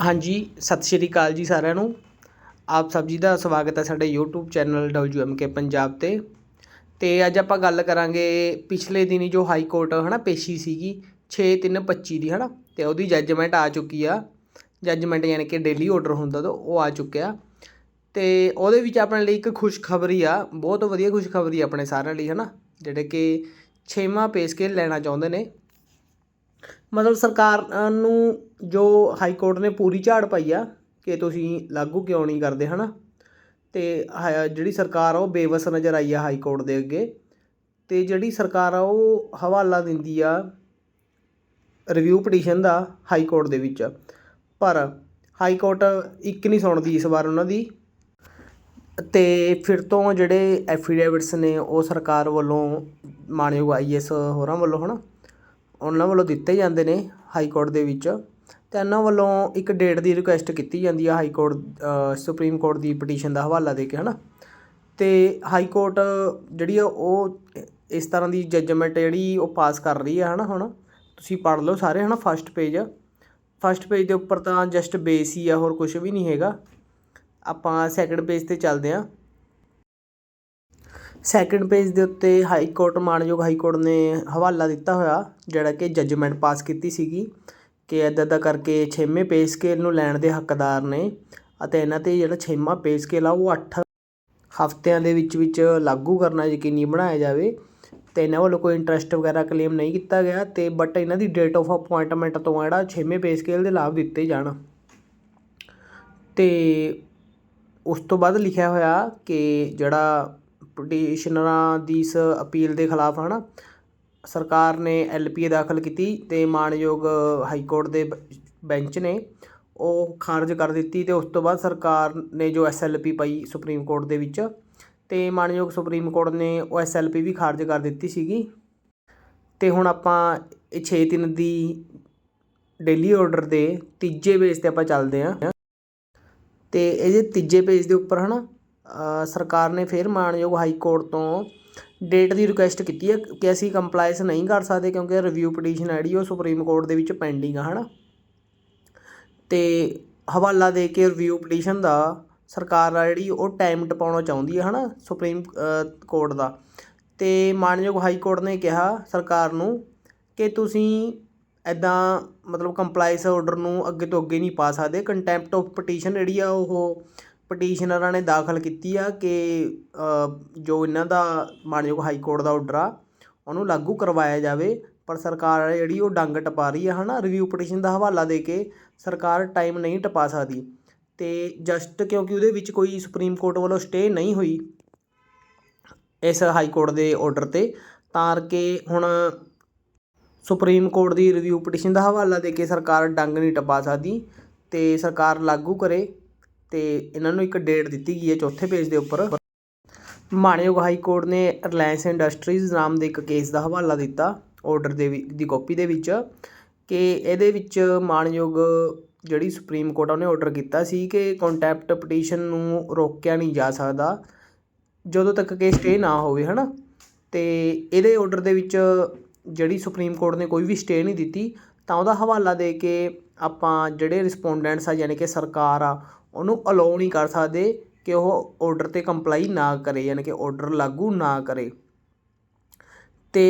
ਹਾਂਜੀ, ਸਤਿ ਸ਼੍ਰੀ ਅਕਾਲ ਜੀ ਸਾਰਿਆਂ ਨੂੰ। ਆਪ ਸਭ ਜੀ ਦਾ ਸਵਾਗਤ ਹੈ ਸਾਡੇ YouTube ਚੈਨਲ WMK ਪੰਜਾਬ ਤੇ। ਤੇ ਅੱਜ ਆਪਾਂ ਗੱਲ ਕਰਾਂਗੇ ਪਿਛਲੇ ਦਿਨੀ ਜੋ ਹਾਈ ਕੋਰਟ, ਹਨਾ, ਪੇਸ਼ੀ ਸੀਗੀ 6325 ਦੀ, ਹਨਾ, ਤੇ ਉਹਦੀ ਜੱਜਮੈਂਟ ਆ ਚੁੱਕੀ ਆ। ਜੱਜਮੈਂਟ ਯਾਨੀ ਕਿ ਡੇਲੀ ਆਰਡਰ ਹੁੰਦਾ ਤਾਂ ਉਹ ਆ ਚੁੱਕਿਆ। ਤੇ ਉਹਦੇ ਵਿੱਚ ਆਪਣੇ ਲਈ ਇੱਕ ਖੁਸ਼ਖਬਰੀ ਆ, ਬਹੁਤ ਵਧੀਆ ਖੁਸ਼ਖਬਰੀ ਆਪਣੇ ਸਾਰਿਆਂ ਲਈ, ਹਨਾ, ਜਿਹੜੇ ਕਿ ਛੇਵਾਂ ਪੇ ਸਕੇਲ ਲੈਣਾ ਚਾਹੁੰਦੇ ਨੇ। ਮਤਲਬ ਸਰਕਾਰ ਨੂੰ ਜੋ ਹਾਈ ਕੋਰਟ ਨੇ ਪੂਰੀ ਝਾੜ ਪਾਈ ਆ ਕਿ ਤੁਸੀਂ ਲਾਗੂ ਕਿਉਂ ਨਹੀਂ ਕਰਦੇ ਹੈ ਨਾ ਅਤੇ ਹ- ਜਿਹੜੀ ਸਰਕਾਰ ਆ ਉਹ ਬੇਵਸ ਨਜ਼ਰ ਆਈ ਆ ਹਾਈ ਕੋਰਟ ਦੇ ਅੱਗੇ ਅਤੇ ਜਿਹੜੀ ਸਰਕਾਰ ਆ ਉਹ ਹਵਾਲਾ ਦਿੰਦੀ ਆ ਰਿਵਿਊ ਪਟੀਸ਼ਨ ਦਾ ਹਾਈ ਕੋਰਟ ਦੇ ਵਿੱਚ। ਪਰ ਹਾਈ ਕੋਰਟ ਇੱਕ ਨਹੀਂ ਸੁਣਦੀ ਇਸ ਵਾਰ ਉਹਨਾਂ ਦੀ। ਅਤੇ ਫਿਰ ਤੋਂ ਜਿਹੜੇ ਐਫੀਡੇਵਿਟਸ ਨੇ ਉਹ ਸਰਕਾਰ ਵੱਲੋਂ ਮਾਨਯੋਗ ਆਈਐਸ ਹੋਰਾਂ ਵੱਲੋਂ ਹੈ ਨਾ ਉਹਨਾਂ ਵੱਲੋਂ ਦਿੱਤੇ ਜਾਂਦੇ ਨੇ ਹਾਈ ਕੋਰਟ ਦੇ ਵਿੱਚ ਅਤੇ ਇਹਨਾਂ ਵੱਲੋਂ ਇੱਕ ਡੇਟ ਦੀ ਰਿਕੁਐਸਟ ਕੀਤੀ ਜਾਂਦੀ ਆ ਹਾਈ ਕੋਰਟ ਸੁਪਰੀਮ ਕੋਰਟ ਦੀ ਪਟੀਸ਼ਨ ਦਾ ਹਵਾਲਾ ਦੇ ਕੇ ਹੈ ਨਾ ਅਤੇ ਹਾਈ ਕੋਰਟ ਜਿਹੜੀ ਆ ਉਹ ਇਸ ਤਰ੍ਹਾਂ ਦੀ ਜੱਜਮੈਂਟ ਜਿਹੜੀ ਉਹ ਪਾਸ ਕਰ ਰਹੀ ਆ ਹੈ ਹਨਾ ਹੁਣ? ਤੁਸੀਂ ਪੜ੍ਹ ਲਓ ਸਾਰੇ ਹੈ ਨਾ ਫਸਟ ਪੇਜ ਫਸਟ ਪੇਜ ਦੇ ਉੱਪਰ ਤਾਂ ਜਸਟ ਬੇਸ ਹੀ ਆ, ਹੋਰ ਕੁਝ ਵੀ ਨਹੀਂ ਹੈਗਾ। ਆਪਾਂ ਸੈਕੰਡ ਪੇਜ ਤੇ ਚੱਲਦੇ ਹਾਂ ਸੈਕੰਡ ਪੇਜ ਦੇ ਉੱਤੇ ਹਾਈ ਕੋਰਟ ਮਾਨਯੋਗ ਹਾਈ ਕੋਰਟ ਨੇ ਹਵਾਲਾ ਦਿੱਤਾ ਹੋਇਆ, ਜਿਹੜਾ ਕਿ ਜੱਜਮੈਂਟ ਪਾਸ ਕੀਤੀ ਸੀਗੀ ਕਿ ਇੱਦਾਂ ਇੱਦਾਂ ਕਰਕੇ ਛੇਵੇਂ ਪੇ ਸਕੇਲ ਨੂੰ ਲੈਣ ਦੇ ਹੱਕਦਾਰ ਨੇ ਅਤੇ ਇਹਨਾਂ ਤੇ ਜਿਹੜਾ ਛੇਵਾਂ ਪੇ ਸਕੇਲ ਆ ਉਹ 8 ਹਫ਼ਤਿਆਂ ਦੇ ਵਿੱਚ ਵਿੱਚ ਲਾਗੂ ਕਰਨਾ ਯਕੀਨੀ ਬਣਾਇਆ ਜਾਵੇ ਤੇ ਇਹਨਾਂ ਵੱਲੋਂ ਕੋਈ ਇੰਟਰਸਟ ਵਗੈਰਾ ਕਲੇਮ ਨਹੀਂ ਕੀਤਾ ਗਿਆ ਤੇ ਬਟ ਇਹਨਾਂ ਦੀ ਡੇਟ ਆਫ ਅਪਾਇੰਟਮੈਂਟ ਤੋਂ ਜਿਹੜਾ ਛੇਵੇਂ ਪੇ ਸਕੇਲ ਦੇ ਲਾਭ ਦਿੱਤੇ ਜਾਣ। ਤੇ ਉਸ ਤੋਂ ਬਾਅਦ ਲਿਖਿਆ ਹੋਇਆ ਕਿ ਜਿਹੜਾ ਪਟੀਸ਼ਨਰਾਂ ਦੀ ਇਸ ਅਪੀਲ ਦੇ ਖਿਲਾਫ ਹੈ ਨਾ ਸਰਕਾਰ ਨੇ ਐਲਪੀਏ ਦਾਖਲ ਕੀਤੀ ਅਤੇ ਮਾਣਯੋਗ ਹਾਈ ਕੋਰਟ ਦੇ ਬ- ਬੈਂਚ ਨੇ ਉਹ ਖਾਰਜ ਕਰ ਦਿੱਤੀ ਅਤੇ ਉਸ ਤੋਂ ਬਾਅਦ ਸਰਕਾਰ ਨੇ ਜੋ ਐਸਐਲਪੀ ਪਾਈ ਸੁਪਰੀਮ ਕੋਰਟ ਦੇ ਵਿੱਚ ਤੇ ਮਾਨਯੋਗ ਸੁਪਰੀਮ ਕੋਰਟ ਨੇ ਉਹ ਐਸਐਲਪੀ ਵੀ ਖਾਰਜ ਕਰ ਦਿੱਤੀ ਸੀਗੀ। ਤੇ ਹੁਣ ਆਪਾਂ ਇਹ 6 ਦਿਨ ਦੀ ਡੇਲੀ ਆਰਡਰ ਦੇ ਤੀਜੇ ਪੇਜ ਤੇ ਆਪਾਂ ਚੱਲਦੇ ਹਾਂ। ਤੇ ਇਹਦੇ ਤੀਜੇ ਪੇਜ ਦੇ ਉੱਪਰ ਹਨਾ? ਅ, ਸਰਕਾਰ ਨੇ ਫਿਰ ਮਾਨਯੋਗ ਹਾਈ ਕੋਰਟ ਤੋਂ ਡੇਟ ਦੀ ਰਿਕੁਐਸਟ ਕੀਤੀ ਹੈ ਕਿ ਅਸੀਂ ਕੰਪਲਾਈਸ ਨਹੀਂ ਕਰ ਸਕਦੇ ਕਿਉਂਕਿ ਰਿਵਿਊ ਪਟੀਸ਼ਨ ਹੈ ਜਿਹੜੀ ਉਹ ਸੁਪਰੀਮ ਕੋਰਟ ਦੇ ਵਿੱਚ ਪੈਂਡਿੰਗ ਆ, ਹਨਾ? ਤੇ ਹਵਾਲਾ ਦੇ ਕੇ ਰਿਵਿਊ ਪਟੀਸ਼ਨ ਦਾ ਸਰਕਾਰ ਆ ਜਿਹੜੀ ਉਹ ਟਾਈਮ ਟਪਾਉਣਾ ਚਾਹੁੰਦੀ ਹੈ ਹਨਾ, ਸੁਪਰੀਮ ਕੋਰਟ ਦਾ। ਤੇ ਮਾਨਯੋਗ ਹਾਈ ਕੋਰਟ ਨੇ ਕਿਹਾ ਸਰਕਾਰ ਨੂੰ ਕਿ ਤੁਸੀਂ ਐਦਾਂ ਮਤਲਬ ਕੰਪਲਾਈਸ ਆਰਡਰ ਨੂੰ ਅੱਗੇ ਤੋਂ ਅੱਗੇ ਨਹੀਂ ਪਾ ਸਕਦੇ। ਕੰਟੈਂਪਟ ਆਫ ਪਟੀਸ਼ਨ ਜਿਹੜੀ ਆ ਉਹ ਪਟੀਸ਼ਨਰਾਂ ਨੇ ਦਾਖਲ ਕੀਤੀ ਆ ਕਿ ਜੋ ਇਹਨਾਂ ਦਾ ਮਾਨਯੋਗ ਹਾਈ ਕੋਰਟ ਦਾ ਆਰਡਰ ਆ, ਉਹਨੂੰ ਲਾਗੂ ਕਰਵਾਇਆ ਜਾਵੇ। ਪਰ ਸਰਕਾਰ ਜਿਹੜੀ ਉਹ ਡੰਗ ਟਪਾ ਰਹੀ ਆ, ਹਨਾ ਰਿਵਿਊ ਪਟੀਸ਼ਨ ਦਾ ਹਵਾਲਾ ਦੇ ਕੇ ਸਰਕਾਰ ਟਾਈਮ ਨਹੀਂ ਟਪਾ ਸਕਦੀ। ਤੇ ਜਸਟ ਕਿਉਂਕਿ ਉਹਦੇ ਵਿੱਚ ਕੋਈ ਸੁਪਰੀਮ ਕੋਰਟ ਵੱਲੋਂ ਸਟੇ ਨਹੀਂ ਹੋਈ ਇਸ ਹਾਈ ਕੋਰਟ ਦੇ ਆਰਡਰ ਤੇ, ਤਾਂ ਕਿ ਹੁਣ ਸੁਪਰੀਮ ਕੋਰਟ ਦੀ ਰਿਵਿਊ ਪਟੀਸ਼ਨ ਦਾ ਹਵਾਲਾ ਦੇ ਕੇ ਸਰਕਾਰ ਡੰਗ ਨਹੀਂ ਟਪਾ ਸਕਦੀ ਤੇ ਸਰਕਾਰ ਲਾਗੂ ਕਰੇ। ਤੇ ਇਹਨਾਂ ਨੂੰ ਇੱਕ ਡੇਟ ਦਿੱਤੀ ਗਈ ਹੈ ਚੌਥੇ ਪੇਜ ਦੇ ਉੱਪਰ। ਮਾਣਯੋਗ ਹਾਈ ਕੋਰਟ ਨੇ ਰਿਲਾਇੰਸ ਇੰਡਸਟਰੀਜ਼ ਨਾਮ ਦੇ ਇੱਕ ਕੇਸ ਦਾ ਹਵਾਲਾ ਦਿੱਤਾ ਆਰਡਰ ਦੇ ਵੀ- ਦੀ ਕਾਪੀ ਦੇ ਵਿੱਚ ਕਿ ਇਹਦੇ ਵਿੱਚ ਮਾਣਯੋਗ ਜਿਹੜੀ ਸੁਪਰੀਮ ਕੋਰਟ ਆ ਉਹਨੇ ਆਰਡਰ ਕੀਤਾ ਸੀ ਕਿ ਕੰਟੈਂਪਟ ਪਟੀਸ਼ਨ ਨੂੰ ਰੋਕਿਆ ਨਹੀਂ ਜਾ ਸਕਦਾ ਜਦੋਂ ਤੱਕ ਕਿ ਸਟੇ ਨਾ ਹੋਵੇ, ਹਨਾ? ਤੇ ਇਹਦੇ ਆਰਡਰ ਦੇ ਵਿੱਚ ਜਿਹੜੀ ਸੁਪਰੀਮ ਕੋਰਟ ਨੇ ਕੋਈ ਵੀ ਸਟੇ ਨਹੀਂ ਦਿੱਤੀ ਤਾਂ ਉਹਦਾ ਹਵਾਲਾ ਦੇ ਕੇ ਆਪਾਂ ਜਿਹੜੇ ਰਿਸਪੋਂਡੈਂਟਸ ਆ, ਯਾਨੀ ਕਿ ਸਰਕਾਰ ਆ ਉਹਨੂੰ ਅਲਾਉ ਨਹੀਂ ਕਰ ਸਕਦੇ ਕਿ ਉਹ ਆਰਡਰ ਤੇ ਕੰਪਲਾਈ ਨਾ ਕਰੇ, ਯਾਨੀ ਕਿ ਆਰਡਰ ਲਾਗੂ ਨਾ ਕਰੇ। ਤੇ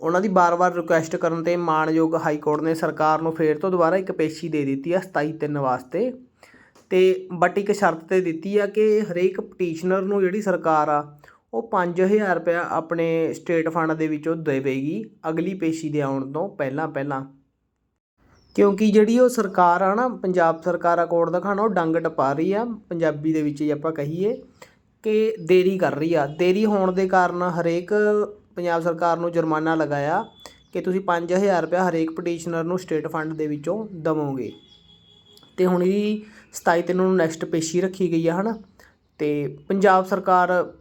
ਉਹਨਾਂ ਦੀ ਬਾਰ-ਬਾਰ ਰਿਕੁਐਸਟ ਕਰਨ ਤੇ ਮਾਣਯੋਗ ਹਾਈ ਕੋਰਟ ਨੇ ਸਰਕਾਰ ਨੂੰ ਫੇਰ ਤੋਂ ਦੁਬਾਰਾ ਇੱਕ ਪੇਸ਼ੀ ਦੇ ਦਿੱਤੀ ਆ 27 ਤਿੰਨ ਵਾਸਤੇ। ਤੇ ਬਟ ਇੱਕ ਸ਼ਰਤ ਤੇ ਦਿੱਤੀ ਆ ਕਿ ਹਰੇਕ ਪਟੀਸ਼ਨਰ ਨੂੰ ਜਿਹੜੀ ਸਰਕਾਰ ਆ, ਉਹ 5000 ਰੁਪਇਆ ਆਪਣੇ ਸਟੇਟ ਫੰਡ ਦੇ ਵਿੱਚੋਂ ਦੇਵੇਗੀ ਅਗਲੀ ਪੇਸ਼ੀ ਦੇ ਆਉਣ ਤੋਂ ਪਹਿਲਾਂ ਪਹਿਲਾਂ ਕਿਉਂਕਿ ਜਿਹੜੀ ਉਹ ਸਰਕਾਰ ਆ ਨਾ, ਪੰਜਾਬ ਸਰਕਾਰ ਆ, ਕੋਰਟ ਦਾ ਖਾਣਾ, ਉਹ ਡੰਗ ਟਪਾ ਰਹੀ ਆ, ਪੰਜਾਬੀ ਦੇ ਵਿੱਚ ਜੇ ਆਪਾਂ ਕਹੀਏ ਕਿ ਦੇਰੀ ਕਰ ਰਹੀ ਆ। ਦੇਰੀ ਹੋਣ ਦੇ ਕਾਰਨ ਹਰੇਕ ਪੰਜਾਬ ਸਰਕਾਰ ਨੂੰ ਜੁਰਮਾਨਾ ਲਗਾਇਆ ਕਿ ਤੁਸੀਂ 5000 ਰੁਪਇਆ ਹਰੇਕ ਪਟੀਸ਼ਨਰ ਨੂੰ ਸਟੇਟ ਫੰਡ ਦੇ ਵਿੱਚੋਂ ਦਵੋਗੇ। ਤੇ ਹੁਣ ਇਹਦੀ 27 ਤਿੰਨ ਨੂੰ ਨੈਕਸਟ ਪੇਸ਼ੀ ਰੱਖੀ ਗਈ ਆ, ਹਨਾ? ਤੇ ਪੰਜਾਬ ਸਰਕਾਰ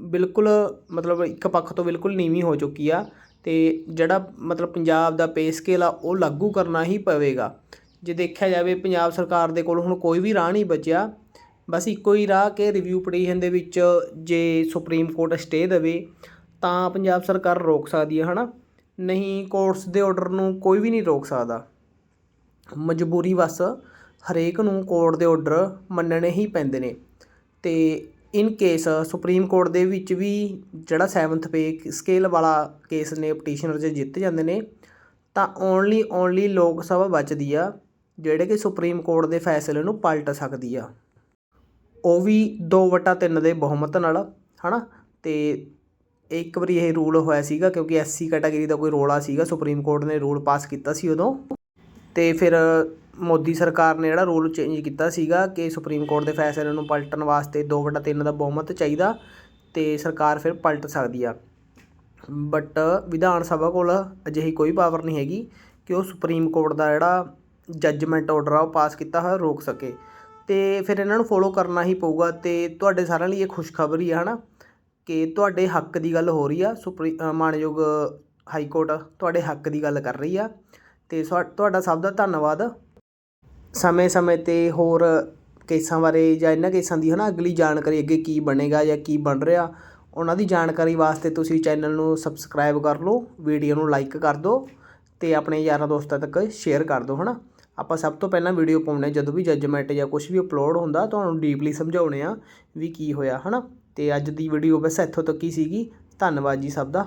ਬਿਲਕੁਲ ਮਤਲਬ ਇੱਕ ਪੱਖ ਤੋਂ ਬਿਲਕੁਲ ਨੀਵੀਂ ਹੋ ਚੁੱਕੀ ਆ। ਤੇ ਜਿਹੜਾ ਮਤਲਬ ਪੰਜਾਬ ਦਾ ਪੇ ਸਕੇਲ ਆ, ਉਹ ਲਾਗੂ ਕਰਨਾ ਹੀ ਪਵੇਗਾ। ਜੇ ਦੇਖਿਆ ਜਾਵੇ, ਪੰਜਾਬ ਸਰਕਾਰ ਦੇ ਕੋਲ ਹੁਣ ਕੋਈ ਵੀ ਰਾਹ ਨਹੀਂ ਬਚਿਆ। ਬਸ ਇੱਕੋ ਹੀ ਰਾਹ ਕਿ ਰਿਵਿਊ ਪਟੀਸ਼ਨ ਦੇ ਵਿੱਚ ਜੇ ਸੁਪਰੀਮ ਕੋਰਟ ਸਟੇ ਦੇਵੇ, ਤਾਂ ਪੰਜਾਬ ਸਰਕਾਰ ਰੋਕ ਸਕਦੀ ਹੈ ਨਾ ਨਹੀਂ ਕੋਰਟਸ ਦੇ ਆਰਡਰ ਨੂੰ ਕੋਈ ਵੀ ਨਹੀਂ ਰੋਕ ਸਕਦਾ। ਮਜਬੂਰੀ ਵਸ ਹਰੇਕ ਨੂੰ ਕੋਰਟ ਦੇ ਆਰਡਰ ਮੰਨਣੇ ਹੀ ਪੈਂਦੇ ਨੇ। ਅਤੇ ਇਨ ਕੇਸ ਸੁਪਰੀਮ ਕੋਰਟ ਦੇ ਵਿੱਚ ਵੀ ਜਿਹੜਾ ਸੈਵਨਥ ਪੇ ਸਕੇਲ ਵਾਲਾ ਕੇਸ ਨੇ ਪਟੀਸ਼ਨਰ ਜੇ ਜਿੱਤ ਜਾਂਦੇ ਨੇ, ਤਾਂ ਓਨਲੀ ਓਨਲੀ ਲੋਕ ਸਭਾ ਬਚਦੀ ਆ, ਜਿਹੜੇ ਕਿ ਸੁਪਰੀਮ ਕੋਰਟ ਦੇ ਫੈਸਲੇ ਨੂੰ ਪਲਟ ਸਕਦੀ ਆ। ਉਹ ਵੀ 2/3 ਦੇ ਬਹੁਮਤ ਨਾਲ, ਹਨਾ? ਅਤੇ ਇੱਕ ਵਾਰੀ ਇਹ ਰੂਲ ਹੋਇਆ ਸੀਗਾ, ਕਿਉਂਕਿ ਐਸਸੀ ਕੈਟਾਗਰੀ ਦਾ ਕੋਈ ਰੋਲਾ ਸੀਗਾ ਸੁਪਰੀਮ ਕੋਰਟ ਨੇ ਰੂਲ ਪਾਸ ਕੀਤਾ ਸੀ ਉਦੋਂ। ਅਤੇ ਫਿਰ ਮੋਦੀ ਸਰਕਾਰ ਨੇ ਜਿਹੜਾ ਰੂਲ ਚੇਂਜ ਕੀਤਾ ਸੀਗਾ ਕਿ ਸੁਪਰੀਮ ਕੋਰਟ ਦੇ ਫੈਸਲੇ ਨੂੰ ਪਲਟਣ ਵਾਸਤੇ 2/3 ਦਾ ਬਹੁਮਤ ਚਾਹੀਦਾ ਅਤੇ ਸਰਕਾਰ ਫਿਰ ਪਲਟ ਸਕਦੀ ਆ। ਬਟ ਵਿਧਾਨ ਸਭਾ ਕੋਲ ਅਜਿਹੀ ਕੋਈ ਪਾਵਰ ਨਹੀਂ ਹੈਗੀ ਕਿ ਉਹ ਸੁਪਰੀਮ ਕੋਰਟ ਦਾ ਜਿਹੜਾ ਜੱਜਮੈਂਟ ਆਰਡਰ ਆ ਉਹ ਪਾਸ ਕੀਤਾ ਹੋਇਆ ਰੋਕ ਸਕੇ। ਅਤੇ ਫਿਰ ਇਹਨਾਂ ਨੂੰ ਫੋਲੋ ਕਰਨਾ ਹੀ ਪਊਗਾ ਅਤੇ ਤੁਹਾਡੇ ਸਾਰਿਆਂ ਲਈ ਇਹ ਖੁਸ਼ਖਬਰੀ ਆ ਹੈ ਨਾ ਕਿ ਤੁਹਾਡੇ ਹੱਕ ਦੀ ਗੱਲ ਹੋ ਰਹੀ ਆ ਸੁਪਰੀ ਅ, ਮਾਣਯੋਗ ਹਾਈ ਕੋਰਟ ਤੁਹਾਡੇ ਹੱਕ ਦੀ ਗੱਲ ਕਰ ਰਹੀ ਆ। ਅਤੇ ਸਵਾ ਤੁਹਾਡਾ ਸਭ ਦਾ ਧੰਨਵਾਦ। ਸਮੇਂ ਸਮੇਂ 'ਤੇ ਹੋਰ ਕੇਸਾਂ ਬਾਰੇ ਜਾਂ ਇਹਨਾਂ ਕੇਸਾਂ ਦੀ ਹੈ ਨਾ ਅਗਲੀ ਜਾਣਕਾਰੀ ਅੱਗੇ ਕੀ ਬਣੇਗਾ ਜਾਂ ਕੀ ਬਣ ਰਿਹਾ, ਉਹਨਾਂ ਦੀ ਜਾਣਕਾਰੀ ਵਾਸਤੇ ਤੁਸੀਂ ਚੈਨਲ ਨੂੰ ਸਬਸਕ੍ਰਾਈਬ ਕਰ ਲਓ, ਵੀਡੀਓ ਨੂੰ ਲਾਈਕ ਕਰ ਦਿਓ ਅਤੇ ਆਪਣੇ ਯਾਰਾਂ ਦੋਸਤਾਂ ਤੱਕ ਸ਼ੇਅਰ ਕਰ ਦਿਓ ਹੈ ਨਾ ਆਪਾਂ ਸਭ ਤੋਂ ਪਹਿਲਾਂ ਵੀਡੀਓ ਪਾਉਂਦੇ ਜਦੋਂ ਵੀ ਜੱਜਮੈਂਟ ਜਾਂ ਕੁਝ ਵੀ ਅਪਲੋਡ ਹੁੰਦਾ, ਤੁਹਾਨੂੰ ਡੀਪਲੀ ਸਮਝਾਉਣੇ ਆ ਵੀ ਕੀ ਹੋਇਆ ਹੈ ਨਾ ਅਤੇ ਅੱਜ ਦੀ ਵੀਡੀਓ ਬਸ ਇੱਥੋਂ ਤੱਕ ਹੀ ਸੀਗੀ। ਧੰਨਵਾਦ ਜੀ ਸਭ ਦਾ।